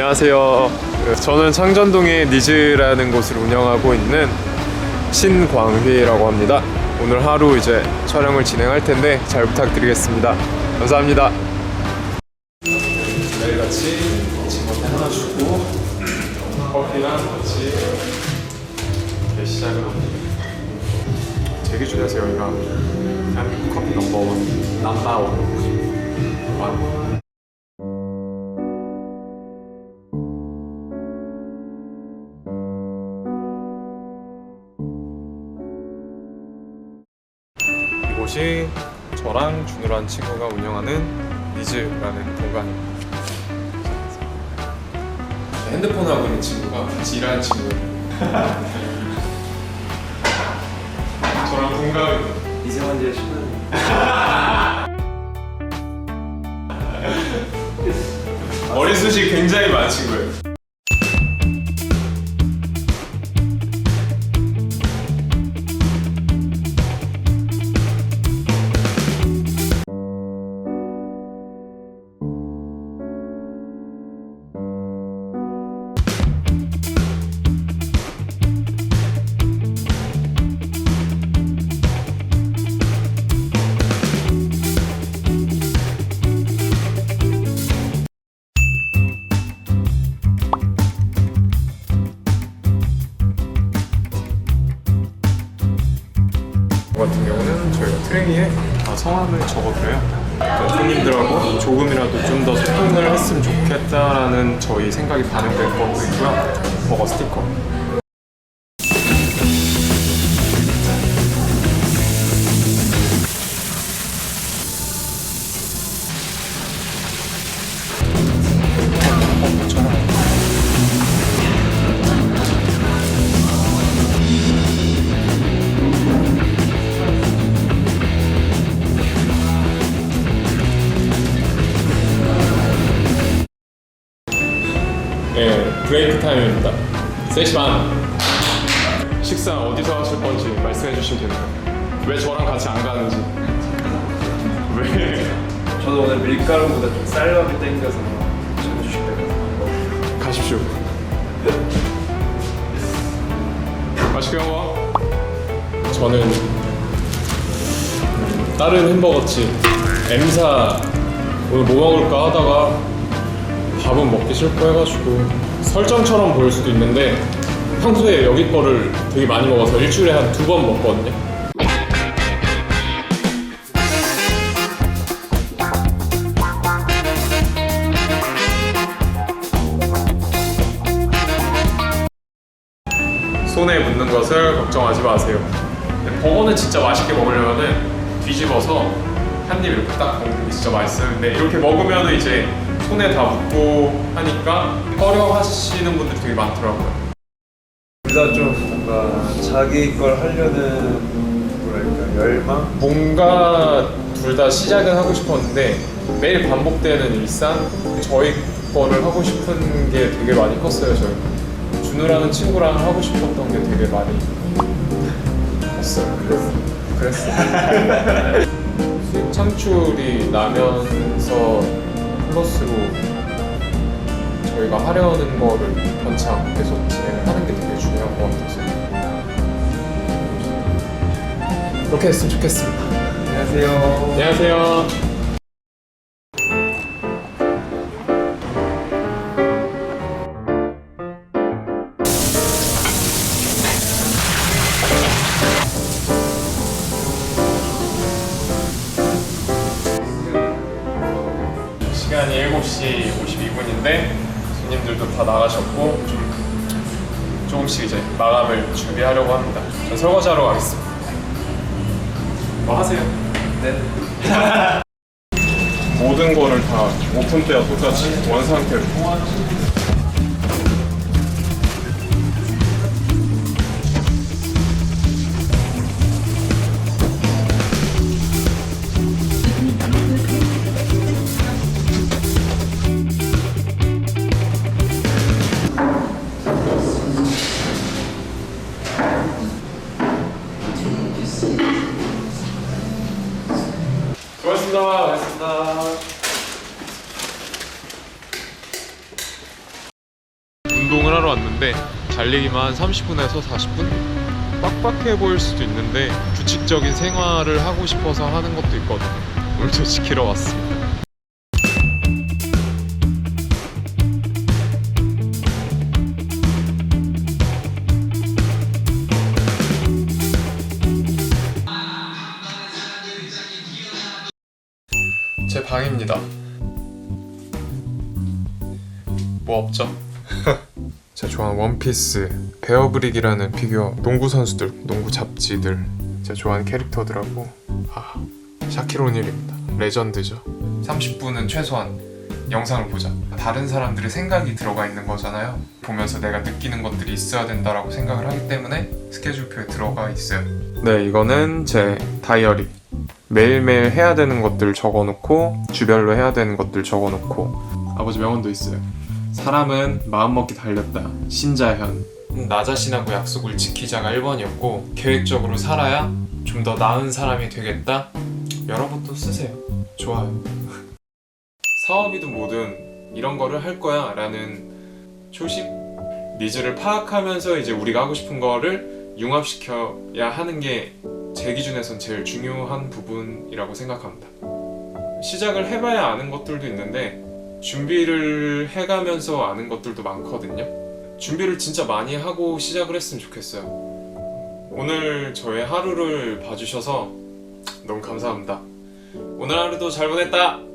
안녕하세요. 저는 창전동의 니즈라는 곳을 운영하고 있는 신광휘라고 합니다. 오늘 하루 이제 촬영을 진행할 텐데 잘 부탁드리겠습니다. 감사합니다. 매일 같이 직원에 하나 주고 커피랑 같이 이렇게 시작을 합니다. 되게 좋아하세요, 여기가. 대한민국 커피 넘버원, 넘버원. 원. 곳이 저랑 준우라는 친구가 운영하는 니즈라는 공간입니다. 핸드폰 하고 있는 친구가 같이 일하는 친구예요. 저랑. 이승환 제 신은 머리숱이 굉장히 많은 친구예요. 다 성함을 적어드려요. 어떤 손님들하고 조금이라도 좀 더 소통을 했으면 좋겠다라는 저희 생각이 반영된 것도 있고요. 버거 스티커. 브레이크 타임입니다. 3시 반. 식사 어디서 하실 건지 말씀해 주시면 됩니다. 왜 저랑 같이 안 가는지. 왜? 저도 오늘 밀가루보다 좀 쌀밥이 땡겨서 전해주시면 가십시오. 맛있게 먹어. 저는 음, 다른 햄버거집 M사 오늘 뭐 먹을까 하다가 밥은 먹기 싫고 해가지고 설정처럼 보일 수도 있는데 평소에 여기 거를 되게 많이 먹어서 일주일에 한 두 번 먹거든요. 손에 묻는 것을 걱정하지 마세요. 근데 버거는 진짜 맛있게 먹으려면은 뒤집어서 한 입 이렇게 딱 먹는 게 진짜 맛있어요. 근데 이렇게 먹으면 이제 손에 다 묻고 하니까 꺼려하시는 분들이 되게 많더라고요. 둘다 좀 뭔가 자기 걸 하려는 뭐랄까 열망? 뭔가 둘 다 시작은 하고 싶었는데 매일 반복되는 일상 저희 거를 하고 싶은 게 되게 많이 컸어요 저희 준우라는 친구랑 하고 싶었던 게 되게 많이 컸어요 그랬어 그랬어 수익 창출이 나면서 플러스로 저희가 하려는 거를 번창 계속 진행을 하는 게 되게 중요한 것 같아서. 그렇게 했으면 좋겠습니다. 안녕하세요. 안녕하세요. 7시 52분인데 손님들도 다 나가셨고 좀 조금씩 이제 마감을 준비하려고 합니다. 전 설거지하러 가겠습니다. 뭐 하세요? 네 모든 거를 다 오픈 때와 똑같이 원 상태로 수고하셨습니다. 고맙습니다 왔는데 달리기만 30분에서 40분? 빡빡해 보일 수도 있는데 규칙적인 생활을 하고 싶어서 하는 것도 있거든요. 오늘도 지키러 왔습니다. 방입니다. 뭐 없죠? 제가 좋아하는 원피스, 베어브릭이라는 피규어, 농구 선수들, 농구 잡지들, 제가 좋아하는 캐릭터들하고 아, 샤킬 오닐입니다. 레전드죠. 30분은 최소한 영상을 보자. 다른 사람들의 생각이 들어가 있는 거잖아요. 보면서 내가 느끼는 것들이 있어야 된다라고 생각을 하기 때문에 스케줄표에 들어가 있어요. 네, 이거는 제 다이어리. 매일매일 해야 되는 것들 적어놓고 주별로 해야 되는 것들 적어놓고 아버지 명언도 있어요. 사람은 마음먹기 달렸다. 신자현. 나 자신하고 약속을 지키자가 1번이었고 계획적으로 살아야 좀 더 나은 사람이 되겠다. 여러분도 쓰세요. 좋아요. 사업이든 뭐든 이런 거를 할 거야 라는 초심? 니즈를 파악하면서 이제 우리가 하고 싶은 거를 융합시켜야 하는 게 제 기준에선 제일 중요한 부분이라고 생각합니다. 시작을 해봐야 아는 것들도 있는데 준비를 해가면서 아는 것들도 많거든요. 준비를 진짜 많이 하고 시작을 했으면 좋겠어요. 오늘 저의 하루를 봐주셔서 너무 감사합니다. 오늘 하루도 잘 보냈다!